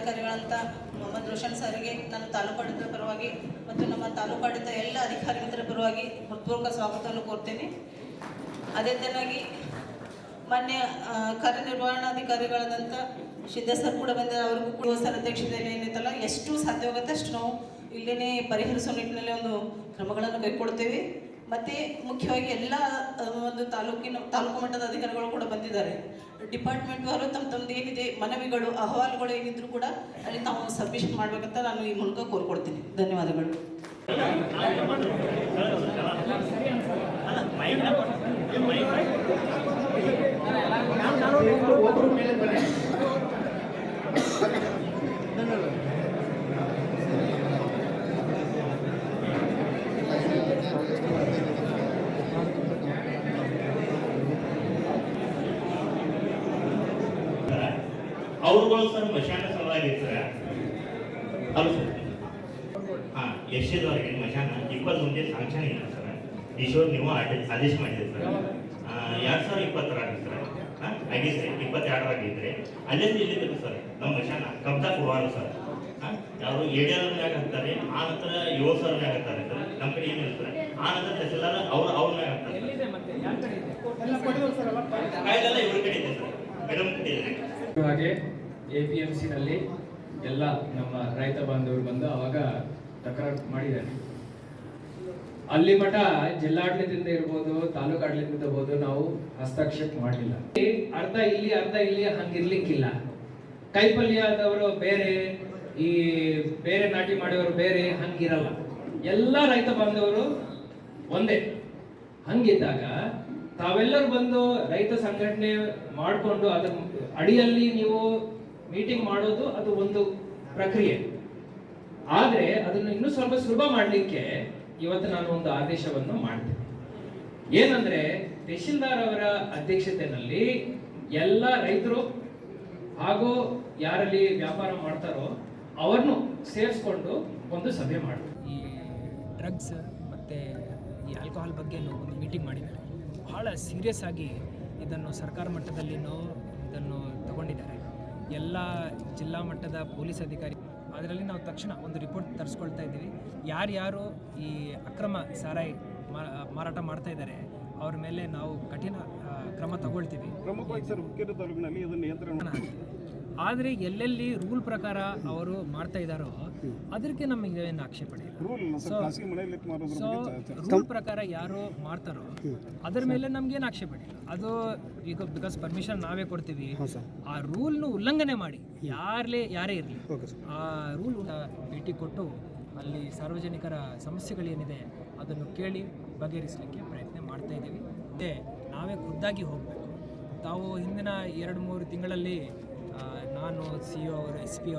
ಜಿಲ್ಲಾಧಿಕಾರಿಗಳಂತ ಮೊಹಮ್ಮದ್ ರೋಷನ್ ಸರ್ಗೆ ನನ್ನ ತಾಲೂಕಾಡಳಿತದ ಪರವಾಗಿ ಮತ್ತು ನಮ್ಮ ತಾಲೂಕಾಡಳಿತ ಎಲ್ಲ ಅಧಿಕಾರಿಗಳ ಪರವಾಗಿ ಹೃತ್ಪೂರ್ವಕ ಸ್ವಾಗತವನ್ನು ಕೋರ್ತೇನೆ. ಅದೇ ತರನಾಗಿ ಮಾನ್ಯ ಕಾರ್ಯನಿರ್ವಹಣಾಧಿಕಾರಿಗಳಾದಂಥ ಶಿಂದೆ ಸರ್ ಕೂಡ ಬಂದ ಅವ್ರಿಗೂ ಸರ್ ಅಧ್ಯಕ್ಷತೆಯಲ್ಲಿ ಏನೈತಲ್ಲ ಎಷ್ಟು ಸಾಧ್ಯವಾಗುತ್ತೆ ಅಷ್ಟು ನಾವು ಇಲ್ಲೇ ಪರಿಹರಿಸೋ ನಿಟ್ಟಿನಲ್ಲಿ ಒಂದು ಕ್ರಮಗಳನ್ನು ಕೈಗೊಳ್ತೇವೆ ಮತ್ತು ಮುಖ್ಯವಾಗಿ ಎಲ್ಲ ಒಂದು ತಾಲೂಕಿನ, ತಾಲೂಕು ಮಟ್ಟದ ಅಧಿಕಾರಿಗಳು ಕೂಡ ಬಂದಿದ್ದಾರೆ. ಡಿಪಾರ್ಟ್ಮೆಂಟ್ ಅವರು ತಮ್ಮ ತಮ್ಮದು ಏನಿದೆ, ಮನವಿಗಳು, ಅಹವಾಲುಗಳು ಏನಿದ್ರು ಕೂಡ ಅಲ್ಲಿ ತಾವು ಸಬ್ಮಿಷನ್ ಮಾಡ್ಬೇಕಂತ ನಾನು ಈ ಮೂಲಕ ಕೋರ್ಕೊಡ್ತೀನಿ. ಧನ್ಯವಾದಗಳು. ಸರ್ ಮಶಾನ ಸಲುವಾಗಿ ಸರ್ ಹಲೋ ಸರ್. ಹಾಂ ಯಶದವರೆಗೆ ಮಶಾನ. ಇಪ್ಪತ್ತು ಮುಂದೆ ಸಾಂಕ್ಷನ್ ಇಲ್ಲ ಸರ್. ಈಶ್ವರ್ ನೀವು ಆದೇಶ ಮಾಡಿದ್ರಿ ಸರ್. ಎರಡು ಸಾವಿರ ಇಪ್ಪತ್ತರಾಗಿ ಸರ್. ಹಾಂ ಆಗಿದೆ ಇಪ್ಪತ್ತೆರಡರಾಗಿದ್ರೆ. ಅಲ್ಲಿಂದ ಇಲ್ಲಿಂದ ಸರ್ ನಮ್ಮ ಮಶಾನ. ಕಬ್ಜಾ ಕೊಡುವಾರ ಸರ್. ಯಾರು ಏಡಿಯಾರ ಮ್ಯಾಗ ಹಾಕ್ತಾರೆ. ಆ ನಂತರ ಏಳು ಸಾವಿರ ಮ್ಯಾಗ ಹಾಕ್ತಾರೆ ಸರ್. ನಮ್ಮ ಕಡೆ ಏನಿಲ್ಲ ಸರ್. ಆ ನಂತರ ತಹಸೀಲ್ದಾರ ಅವ್ರು ಅವ್ರ ಮ್ಯಾಗ ಹಾಕ್ತಾರೆ ಸರ್. ಕಾಯ್ದೆಲ್ಲ ಇವ್ರ ಕಡೆ ಇದೆ ಸರ್. ಮೇಡಮ್ ಕಡೆ ಇದೆ. ಹಾಗೆ ಎ ಪಿ ಎಲ್ಲ ನಮ್ಮ ರೈತ ಬಾಂಧವರು ಬಂದು ಅವಾಗ ತಕರಾರು ಮಾಡಿದ್ದಾರೆ. ಅಲ್ಲಿ ಮಠ ಜಿಲ್ಲಾಡಳಿತದಿಂದ ಇರ್ಬೋದು, ತಾಲೂಕು ಆಡಳಿತದಿಂದ ಇರ್ಬೋದು, ನಾವು ಹಸ್ತಕ್ಷೇಪ ಮಾಡಲಿಲ್ಲ. ಅರ್ಧ ಇಲ್ಲಿ ಅರ್ಧ ಇಲ್ಲಿ ಹಂಗಿರ್ಲಿಕ್ಕಿಲ್ಲ. ಕೈಪಲ್ಯದವರು ಬೇರೆ, ಈ ಬೇರೆ ನಾಟಿ ಮಾಡೋರು ಬೇರೆ, ಹಂಗಿರಲ್ಲ. ಎಲ್ಲ ರೈತ ಬಾಂಧವರು ಒಂದೇ. ಹಂಗಿದ್ದಾಗ ತಾವೆಲ್ಲರೂ ಬಂದು ರೈತ ಸಂಘಟನೆ ಮಾಡಿಕೊಂಡು ಅದರ ಅಡಿಯಲ್ಲಿ ನೀವು ಮೀಟಿಂಗ್ ಮಾಡೋದು ಅದು ಒಂದು ಪ್ರಕ್ರಿಯೆ. ಆದರೆ ಅದನ್ನು ಇನ್ನೂ ಸ್ವಲ್ಪ ಸುಲಭ ಮಾಡಲಿಕ್ಕೆ ಇವತ್ತು ನಾನು ಒಂದು ಆದೇಶವನ್ನು ಮಾಡ್ತೇನೆ. ಏನಂದ್ರೆ ತಹಶೀಲ್ದಾರ್ ಅವರ ಅಧ್ಯಕ್ಷತೆಯಲ್ಲಿ ಎಲ್ಲ ರೈತರು ಹಾಗೂ ಯಾರಲ್ಲಿ ವ್ಯಾಪಾರ ಮಾಡ್ತಾರೋ ಅವರನ್ನು ಸೇರಿಸ್ಕೊಂಡು ಒಂದು ಸಭೆ ಮಾಡಿ ಈ ಡ್ರಗ್ಸ್ ಮತ್ತು ಈ ಆಲ್ಕೋಹಾಲ್ ಬಗ್ಗೆ ಒಂದು ಮೀಟಿಂಗ್ ಮಾಡಿದ್ದಾರೆ. ಭಾಳ ಸೀರಿಯಸ್ ಆಗಿ ಇದನ್ನು ಸರ್ಕಾರ ಮಟ್ಟದಲ್ಲಿನೂ ಇದನ್ನು ತಗೊಂಡಿದ್ದಾರೆ. ಎಲ್ಲ ಜಿಲ್ಲಾ ಮಟ್ಟದ ಪೊಲೀಸ್ ಅಧಿಕಾರಿ. ಅದರಲ್ಲಿ ನಾವು ತಕ್ಷಣ ಒಂದು ರಿಪೋರ್ಟ್ ತರಿಸ್ಕೊಳ್ತಾ ಇದ್ದೀವಿ. ಯಾರ್ಯಾರು ಈ ಅಕ್ರಮ ಸಾರಾಯಿ ಮಾರಾಟ ಮಾಡ್ತಾ ಇದ್ದಾರೆ ಅವ್ರ ಮೇಲೆ ನಾವು ಕಠಿಣ ಕ್ರಮ ತಗೊಳ್ತೀವಿ. ಪ್ರಮುಖವಾಗಿ ಸರ್ ಹುಕ್ಕೇರಿ ತಾಲೂಕಿನಲ್ಲಿ ಇದನ್ನು ನಿಯಂತ್ರಣ ಆದರೆ ಎಲ್ಲೆಲ್ಲಿ ರೂಲ್ ಪ್ರಕಾರ ಅವರು ಮಾಡ್ತಾ ಇದ್ದಾರೋ ಅದಕ್ಕೆ ನಮಗೆ ಏನು ಆಕ್ಷೇಪಣೆ ಸೊ ರೂಲ್ ಪ್ರಕಾರ ಯಾರು ಮಾಡ್ತಾರೋ ಅದ್ರ ಮೇಲೆ ನಮ್ಗೇನು ಆಕ್ಷೇಪಣೆ ಇಲ್ಲ. ಅದು ಈಗ ಬಿಕಾಸ್ ಪರ್ಮಿಷನ್ ನಾವೇ ಕೊಡ್ತೀವಿ ಆ ರೂಲ್ನು ಉಲ್ಲಂಘನೆ ಮಾಡಿ ಯಾರೇ ಯಾರೇ ಇರಲಿ ಆ ರೂಲ್ ಭೇಟಿ ಕೊಟ್ಟು ಅಲ್ಲಿ ಸಾರ್ವಜನಿಕರ ಸಮಸ್ಯೆಗಳೇನಿದೆ ಅದನ್ನು ಕೇಳಿ ಬಗೆಹರಿಸಲಿಕ್ಕೆ ಪ್ರಯತ್ನ ಮಾಡ್ತಾ ಇದ್ದೀವಿ. ಮತ್ತೆ ನಾವೇ ಖುದ್ದಾಗಿ ಹೋಗಬೇಕು. ತಾವು ಹಿಂದಿನ ಎರಡು ಮೂರು ತಿಂಗಳಲ್ಲಿ ಆ, ನಾನು ಸಿ ಇ ಅವರು ಎಸ್ ಪಿ